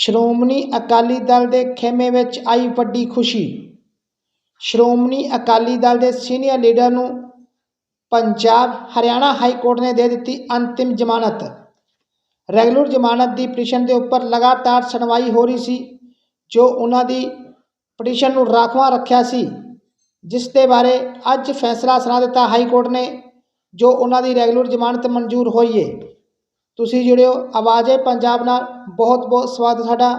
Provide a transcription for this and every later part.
ਸ਼੍ਰੋਮਣੀ ਅਕਾਲੀ ਦਲ ਦੇ ਖੇਮੇ ਵਿੱਚ ਆਈ ਵੱਡੀ ਖੁਸ਼ੀ। ਸ਼੍ਰੋਮਣੀ ਅਕਾਲੀ ਦਲ ਦੇ ਸੀਨੀਅਰ ਲੀਡਰ ਨੂੰ ਪੰਜਾਬ ਹਰਿਆਣਾ ਹਾਈ ਕੋਰਟ ਨੇ ਦੇ ਦਿੱਤੀ ਅੰਤਿਮ ਜ਼ਮਾਨਤ। ਰੈਗੂਲਰ ਜ਼ਮਾਨਤ ਦੀ ਪਟੀਸ਼ਨ ਦੇ ਉੱਪਰ ਲਗਾਤਾਰ ਸੁਣਵਾਈ ਹੋ ਰਹੀ ਸੀ, ਜੋ ਉਹਨਾਂ ਦੀ ਪਟੀਸ਼ਨ ਨੂੰ ਰਾਖਵਾਂ ਰੱਖਿਆ ਸੀ, ਜਿਸ ਦੇ ਬਾਰੇ ਅੱਜ ਫੈਸਲਾ ਸੁਣਾ ਦਿੱਤਾ ਹਾਈ ਕੋਰਟ ਨੇ, ਜੋ ਉਹਨਾਂ ਦੀ ਰੈਗੂਲਰ ਜ਼ਮਾਨਤ ਮਨਜ਼ੂਰ ਹੋਈ ਏ। ਤੁਸੀਂ ਜੁੜਿਓ। ਆਵਾਜ਼ੇ ਪੰਜਾਬ ਨਾਲ। ਬਹੁਤ ਬਹੁਤ ਸਵਾਗਤ ਸਾਡਾ।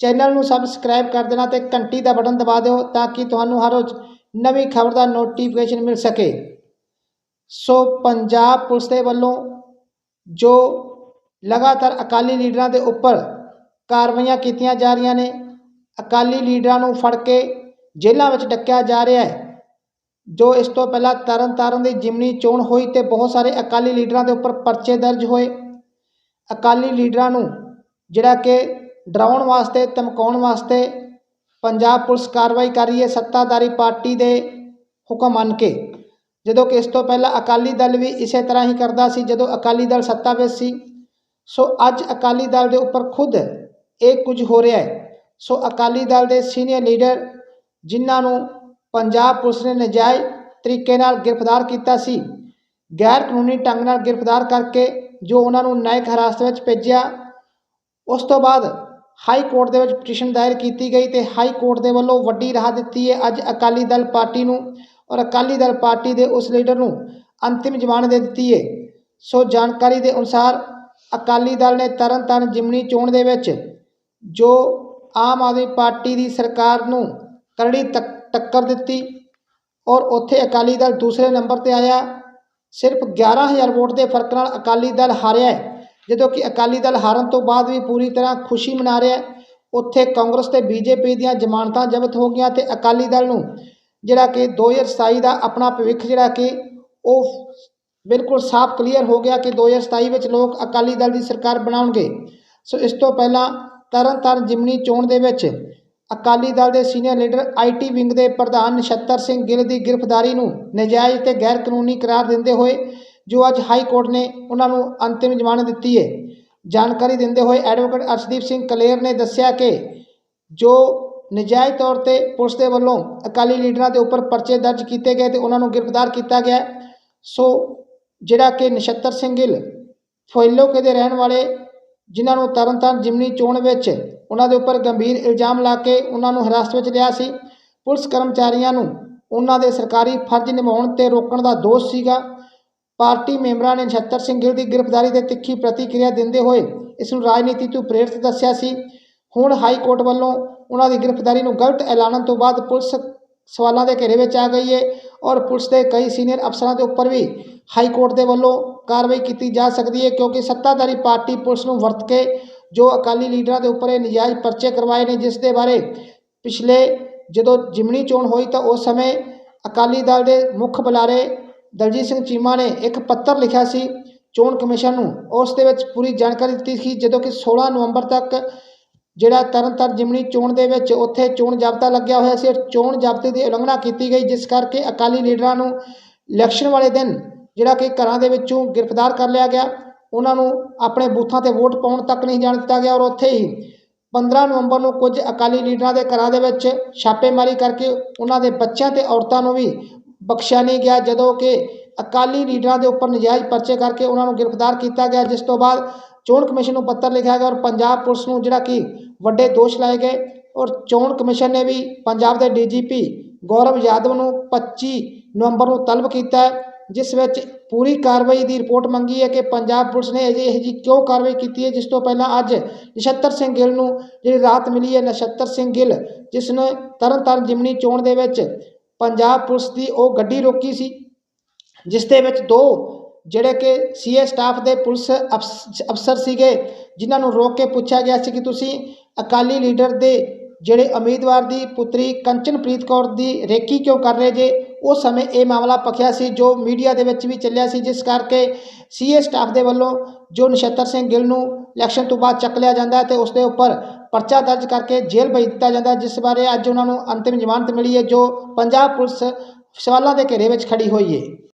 ਚੈਨਲ ਨੂੰ ਸਬਸਕ੍ਰਾਈਬ ਕਰ ਦੇਣਾ ਤੇ ਘੰਟੀ ਦਾ ਬਟਨ ਦਬਾ ਦਿਓ ਤਾਂ ਕਿ ਤੁਹਾਨੂੰ ਹਰ ਰੋਜ਼ ਨਵੀਂ ਖਬਰ ਦਾ ਨੋਟੀਫਿਕੇਸ਼ਨ ਮਿਲ ਸਕੇ। ਸੋ ਪੰਜਾਬ ਪੁਲਿਸ ਦੇ ਵੱਲੋਂ ਜੋ ਲਗਾਤਾਰ ਅਕਾਲੀ ਲੀਡਰਾਂ ਦੇ ਉੱਪਰ ਕਾਰਵਾਈਆਂ ਕੀਤੀਆਂ ਜਾ ਰਹੀਆਂ ਨੇ, ਅਕਾਲੀ ਲੀਡਰਾਂ ਨੂੰ ਫੜ ਕੇ ਜੇਲ੍ਹਾਂ ਵਿੱਚ ਡੱਕਿਆ ਜਾ ਰਿਹਾ ਹੈ। ਜੋ ਇਸ ਤੋਂ ਪਹਿਲਾਂ ਤਰਨ ਤਾਰਨ ਦੀ ਜਿਮਨੀ ਚੋਣ ਹੋਈ ਤੇ ਬਹੁਤ ਸਾਰੇ ਅਕਾਲੀ ਲੀਡਰਾਂ ਦੇ ਉੱਪਰ ਪਰਚੇ ਦਰਜ ਹੋਏ। ਅਕਾਲੀ ਲੀਡਰਾਂ ਨੂੰ ਜਿਹੜਾ ਕਿ ਡਰਾਉਣ ਵਾਸਤੇ, ਧਮਕਾਉਣ ਵਾਸਤੇ ਪੰਜਾਬ ਪੁਲਿਸ ਕਾਰਵਾਈ ਕਰ ਰਹੀ ਹੈ, ਸੱਤਾਧਾਰੀ ਪਾਰਟੀ ਦੇ ਹੁਕਮ ਮੰਨ ਕੇ। ਜਦੋਂ ਕਿ ਇਸ ਤੋਂ ਪਹਿਲਾਂ ਅਕਾਲੀ ਦਲ ਵੀ ਇਸੇ ਤਰ੍ਹਾਂ ਹੀ ਕਰਦਾ ਸੀ, ਜਦੋਂ ਅਕਾਲੀ ਦਲ ਸੱਤਾ ਵਿੱਚ ਸੀ, ਸੋ ਅੱਜ ਅਕਾਲੀ ਦਲ ਦੇ ਉੱਪਰ ਖੁਦ ਇਹ ਕੁਝ ਹੋ ਰਿਹਾ ਹੈ। ਸੋ ਅਕਾਲੀ ਦਲ ਦੇ ਸੀਨੀਅਰ ਲੀਡਰ ਜਿਨ੍ਹਾਂ ਨੂੰ ਪੰਜਾਬ ਪੁਲਿਸ ਨੇ ਨਜਾਇਜ਼ ਤਰੀਕੇ ਨਾਲ ਗ੍ਰਿਫਤਾਰ ਕੀਤਾ ਸੀ ਗੈਰ ਕਾਨੂੰਨੀ ਢੰਗ ਨਾਲ ਗ੍ਰਿਫਤਾਰ ਕਰਕੇ ਜੋ ਉਹਨਾਂ ਨੂੰ ਨਾਇਕ ਹਿਰਾਸਤ ਵਿੱਚ ਭੇਜਿਆ, ਉਸ ਤੋਂ ਬਾਅਦ ਹਾਈ ਕੋਰਟ ਦੇ ਵਿੱਚ ਪਟੀਸ਼ਨ ਦਾਇਰ ਕੀਤੀ ਗਈ ਤੇ ਹਾਈ ਕੋਰਟ ਦੇ ਵੱਲੋਂ ਵੱਡੀ ਰਾਹਤ ਦਿੱਤੀ ਹੈ। ਅੱਜ ਅਕਾਲੀ ਦਲ ਪਾਰਟੀ ਨੂੰ ਔਰ ਅਕਾਲੀ ਦਲ ਪਾਰਟੀ ਦੇ ਉਸ ਲੀਡਰ ਨੂੰ ਅੰਤਿਮ ਜ਼ਮਾਨਤ ਦੇ ਦਿੱਤੀ ਹੈ। ਸੋ ਜਾਣਕਾਰੀ ਦੇ ਅਨੁਸਾਰ ਅਕਾਲੀ ਦਲ ਨੇ ਤਰਨ ਤਾਰਨ ਜਿਮਨੀ ਚੋਣ ਦੇ ਵਿੱਚ ਜੋ ਆਮ ਆਦਮੀ ਪਾਰਟੀ ਦੀ ਸਰਕਾਰ ਨੂੰ ਕਰੜੀ ਤੱਕ ਟੱਕਰ ਦਿੱਤੀ ਔਰ ਉੱਥੇ ਅਕਾਲੀ ਦਲ ਦੂਸਰੇ ਨੰਬਰ ਤੇ ਆਇਆ। ਸਿਰਫ 11000 ਵੋਟ ਦੇ ਫ਼ਰਕ ਨਾਲ ਅਕਾਲੀ ਦਲ ਹਾਰਿਆ ਹੈ। ਜਦੋਂ ਕਿ ਅਕਾਲੀ ਦਲ ਹਾਰਨ ਤੋਂ ਬਾਅਦ ਵੀ ਪੂਰੀ ਤਰ੍ਹਾਂ ਖੁਸ਼ੀ ਮਨਾ ਰਿਹਾ ਹੈ। ਉੱਥੇ ਕਾਂਗਰਸ ਤੇ ਬੀਜੇਪੀ ਦੀਆਂ ਜ਼ਮਾਨਤਾਂ ਜ਼ਬਤ ਹੋ ਗਈਆਂ ਤੇ ਅਕਾਲੀ ਦਲ ਨੂੰ ਜਿਹੜਾ ਕਿ 2027 ਦਾ ਆਪਣਾ ਭਵਿੱਖ ਜਿਹੜਾ ਕਿ ਉਹ ਬਿਲਕੁਲ ਸਾਫ਼ ਕਲੀਅਰ ਹੋ ਗਿਆ ਕਿ 2027 ਵਿੱਚ ਲੋਕ ਅਕਾਲੀ ਦਲ ਦੀ ਸਰਕਾਰ ਬਣਾਉਣਗੇ। ਸੋ ਇਸ ਤੋਂ ਪਹਿਲਾਂ ਤਰਨ ਤਾਰਨ ਜਿਮਨੀ ਚੋਣ ਦੇ ਵਿੱਚ ਅਕਾਲੀ ਦਲ ਦੇ ਸੀਨੀਅਰ ਲੀਡਰ ਆਈਟੀ ਵਿੰਗ ਦੇ ਪ੍ਰਧਾਨ ਨਛੱਤਰ ਸਿੰਘ ਗਿੱਲ ਦੀ ਗ੍ਰਿਫਤਾਰੀ ਨੂੰ ਨਜਾਇਜ਼ ਤੇ ਗੈਰ ਕਾਨੂੰਨੀ ਕਰਾਰ ਦਿੰਦੇ ਹੋਏ ਜੋ ਅੱਜ ਹਾਈ ਕੋਰਟ ਨੇ ਉਹਨਾਂ ਨੂੰ ਅੰਤਿਮ ਜ਼ਮਾਨਤ ਦਿੱਤੀ ਹੈ ਜਾਣਕਾਰੀ ਦਿੰਦੇ ਹੋਏ ਐਡਵੋਕੇਟ ਅਰਸ਼ਦੀਪ ਸਿੰਘ ਕਲੇਰ ਨੇ ਦੱਸਿਆ ਕਿ ਜੋ ਨਜਾਇਜ਼ ਤੌਰ ਤੇ ਪੁਲਿਸ ਦੇ ਵੱਲੋਂ ਅਕਾਲੀ ਲੀਡਰਾਂ ਦੇ ਉੱਪਰ ਪਰਚੇ ਦਰਜ ਕੀਤੇ ਗਏ ਤੇ ਉਹਨਾਂ ਨੂੰ ਗ੍ਰਿਫਤਾਰ ਕੀਤਾ ਗਿਆ, ਸੋ ਜਿਹੜਾ ਕਿ ਨਛੱਤਰ ਸਿੰਘ ਗਿੱਲ ਫੋਇਲੋਕੇ ਦੇ ਰਹਿਣ ਵਾਲੇ ਜਿਨ੍ਹਾਂ ਨੂੰ ਤਰਨਤਾਰਨ ਜਿਮਨੀ ਚੋਣ ਵਿੱਚ ਉਹਨਾਂ ਦੇ ਉੱਪਰ ਗੰਭੀਰ ਇਲਜ਼ਾਮ ਲਾ ਕੇ ਉਹਨਾਂ ਨੂੰ ਹਿਰਾਸਤ ਵਿੱਚ ਲਿਆ ਸੀ। ਪੁਲਿਸ ਕਰਮਚਾਰੀਆਂ ਨੂੰ ਉਹਨਾਂ ਦੇ ਸਰਕਾਰੀ ਫਰਜ਼ ਨਿਭਾਉਣ ਤੇ ਰੋਕਣ ਦਾ ਦੋਸ਼ ਸੀਗਾ। ਪਾਰਟੀ ਮੈਂਬਰਾਂ ਨੇ ਨਛੱਤਰ ਸਿੰਘ ਗਿੱਲ ਦੀ ਗ੍ਰਿਫਤਾਰੀ ਤੇ ਤਿੱਖੀ ਪ੍ਰਤੀਕਿਰਿਆ ਦਿੰਦੇ ਹੋਏ ਇਸ ਨੂੰ ਰਾਜਨੀਤੀ ਤੋਂ ਪ੍ਰੇਰਿਤ ਦੱਸਿਆ ਸੀ। ਹੁਣ ਹਾਈ ਕੋਰਟ ਵੱਲੋਂ ਉਹਨਾਂ ਦੀ ਗ੍ਰਿਫਤਾਰੀ ਨੂੰ ਗਲਤ ਐਲਾਨਣ ਤੋਂ ਬਾਅਦ ਪੁਲਿਸ ਸਵਾਲਾਂ ਦੇ ਘੇਰੇ ਵਿੱਚ ਆ ਗਈ ਹੈ ਔਰ ਪੁਲਿਸ ਦੇ ਕਈ ਸੀਨੀਅਰ ਅਫਸਰਾਂ ਦੇ ਉੱਪਰ ਵੀ ਹਾਈ ਕੋਰਟ ਦੇ ਵੱਲੋਂ ਕਾਰਵਾਈ ਕੀਤੀ ਜਾ ਸਕਦੀ ਹੈ ਕਿਉਂਕਿ ਸੱਤਾਧਾਰੀ ਪਾਰਟੀ ਪੁਲਿਸ ਨੂੰ ਵਰਤ ਕੇ ਜੋ ਅਕਾਲੀ ਲੀਡਰਾਂ ਦੇ ਉੱਪਰ ਇਹ ਨਜਾਇਜ਼ ਪਰਚੇ ਕਰਵਾਏ ਨੇ, ਜਿਸ ਦੇ ਬਾਰੇ ਪਿਛਲੇ ਜਦੋਂ ਜਿਮਣੀ ਚੋਣ ਹੋਈ ਤਾਂ ਉਸ ਸਮੇਂ ਅਕਾਲੀ ਦਲ ਦੇ ਮੁੱਖ ਬੁਲਾਰੇ ਦਲਜੀਤ ਸਿੰਘ ਚੀਮਾ ਨੇ ਇੱਕ ਪੱਤਰ ਲਿਖਿਆ ਸੀ ਚੋਣ ਕਮਿਸ਼ਨ ਨੂੰ। ਉਸ ਦੇ ਵਿੱਚ ਪੂਰੀ ਜਾਣਕਾਰੀ ਦਿੱਤੀ ਸੀ ਜਦੋਂ ਕਿ 16 ਨਵੰਬਰ ਤੱਕ ਜਿਹੜਾ ਤਰਨਤਾਰਨ ਜਿਮਣੀ ਚੋਣ ਦੇ ਵਿੱਚ ਉੱਥੇ ਚੋਣ ਜਾਬਤਾ ਲੱਗਿਆ ਹੋਇਆ ਸੀ। ਚੋਣ ਜਾਬਤੇ ਦੀ ਉਲੰਘਣਾ ਕੀਤੀ ਗਈ, ਜਿਸ ਕਰਕੇ ਅਕਾਲੀ ਲੀਡਰਾਂ ਨੂੰ ਇਲੈਕਸ਼ਨ ਵਾਲੇ ਦਿਨ ਜਿਹੜਾ ਕਿ ਘਰਾਂ ਦੇ ਵਿੱਚੋਂ ਗ੍ਰਿਫਤਾਰ ਕਰ ਲਿਆ ਗਿਆ। ਉਹਨਾਂ ਨੂੰ ਆਪਣੇ ਬੂਥਾਂ ਤੇ ਵੋਟ ਪਾਉਣ ਤੱਕ ਨਹੀਂ ਜਾਣ ਦਿੱਤਾ ਗਿਆ ਔਰ ਉੱਥੇ ਹੀ 15 ਨਵੰਬਰ ਨੂੰ ਕੁਝ ਅਕਾਲੀ ਲੀਡਰਾਂ ਦੇ ਘਰਾਂ ਦੇ ਵਿੱਚ ਛਾਪੇਮਾਰੀ ਕਰਕੇ ਉਹਨਾਂ ਦੇ ਬੱਚਿਆਂ ਤੇ ਔਰਤਾਂ ਨੂੰ ਵੀ ਬਖਸ਼ਿਆ ਨਹੀਂ ਗਿਆ, ਜਦੋਂ ਕਿ ਅਕਾਲੀ ਲੀਡਰਾਂ ਦੇ ਉੱਪਰ ਨਜਾਇਜ਼ ਪਰਚੇ ਕਰਕੇ ਉਹਨਾਂ ਨੂੰ ਗ੍ਰਿਫਤਾਰ ਕੀਤਾ ਗਿਆ, ਜਿਸ ਤੋਂ ਬਾਅਦ ਚੋਣ ਕਮਿਸ਼ਨ ਨੂੰ ਪੱਤਰ ਲਿਖਿਆ ਗਿਆ ਔਰ ਪੰਜਾਬ ਪੁਲਿਸ ਨੂੰ ਜਿਹੜਾ ਕਿ ਵੱਡੇ ਦੋਸ਼ ਲਾਏ ਗਏ ਔਰ ਚੋਣ ਕਮਿਸ਼ਨ ਨੇ ਵੀ ਪੰਜਾਬ ਦੇ ਡੀਜੀਪੀ ਗੌਰਵ ਯਾਦਵ ਨੂੰ 25 ਨਵੰਬਰ ਨੂੰ ਤਲਬ ਕੀਤਾ ਹੈ। ਜਿਸ ਵਿੱਚ ਪੂਰੀ ਕਾਰਵਾਈ ਦੀ ਰਿਪੋਰਟ ਮੰਗੀ ਹੈ ਕਿ ਪੰਜਾਬ ਪੁਲਿਸ ਨੇ ਅਜੇ ਇਹ ਜੀ ਕਿਉਂ ਕਾਰਵਾਈ ਕੀਤੀ ਹੈ, ਜਿਸ ਤੋਂ ਪਹਿਲਾਂ ਅੱਜ ਨਛੱਤਰ ਸਿੰਘ ਗਿੱਲ ਨੂੰ ਜਿਹੜੀ ਰਾਹਤ ਮਿਲੀ ਹੈ, ਨਛੱਤਰ ਸਿੰਘ ਗਿੱਲ, ਜਿਸ ਨੇ ਤਰਨਤਾਰਨ ਜਿਮਨੀ ਚੋਣ ਦੇ ਵਿੱਚ ਪੰਜਾਬ ਪੁਲਿਸ ਦੀ ਉਹ ਗੱਡੀ ਰੋਕੀ ਸੀ, ਜਿਸ ਦੇ ਵਿੱਚ ਦੋ ਜਿਹੜੇ ਕਿ ਸੀਏ ਸਟਾਫ ਦੇ ਪੁਲਿਸ ਅਫਸ- ਅਫਸਰ ਸੀਗੇ, ਜਿਨ੍ਹਾਂ ਨੂੰ ਰੋਕ ਕੇ ਪੁੱਛਿਆ ਗਿਆ ਸੀ ਕਿ ਤੁਸੀਂ ਅਕਾਲੀ ਲੀਡਰ ਦੇ ਜਿਹੜੇ ਉਮੀਦਵਾਰ ਦੀ ਪੁੱਤਰੀ ਕੰਚਨਪ੍ਰੀਤ ਕੌਰ ਦੀ ਰੇਕੀ ਕਿਉਂ ਕਰ ਰਹੇ ਜੇ? ਉਸ ਸਮੇਂ ਇਹ ਮਾਮਲਾ ਪਖਿਆ ਸੀ, ਜੋ ਮੀਡੀਆ ਦੇ ਵਿੱਚ ਵੀ ਚੱਲਿਆ ਸੀ, ਜਿਸ ਕਰਕੇ ਸੀਏ ਸਟਾਫ ਦੇ ਵੱਲੋਂ ਜੋ ਨਛੱਤਰ ਸਿੰਘ ਗਿੱਲ ਨੂੰ ਇਲੈਕਸ਼ਨ ਤੋਂ ਬਾਅਦ ਚੱਕ ਲਿਆ ਜਾਂਦਾ ਹੈ ਤੇ ਉਸ ਦੇ ਉੱਪਰ ਪਰਚਾ ਦਰਜ ਕਰਕੇ ਜੇਲ੍ਹ ਭੇਜ ਦਿੱਤਾ ਜਾਂਦਾ ਜਿਸ ਬਾਰੇ ਅੱਜ ਉਹਨਾਂ ਨੂੰ ਅੰਤਿਮ ਜ਼ਮਾਨਤ ਮਿਲੀ ਹੈ, ਜੋ ਪੰਜਾਬ ਪੁਲਿਸ ਸਵਾਲਾਂ ਦੇ ਘੇਰੇ ਵਿੱਚ ਖੜੀ ਹੋਈ ਹੈ।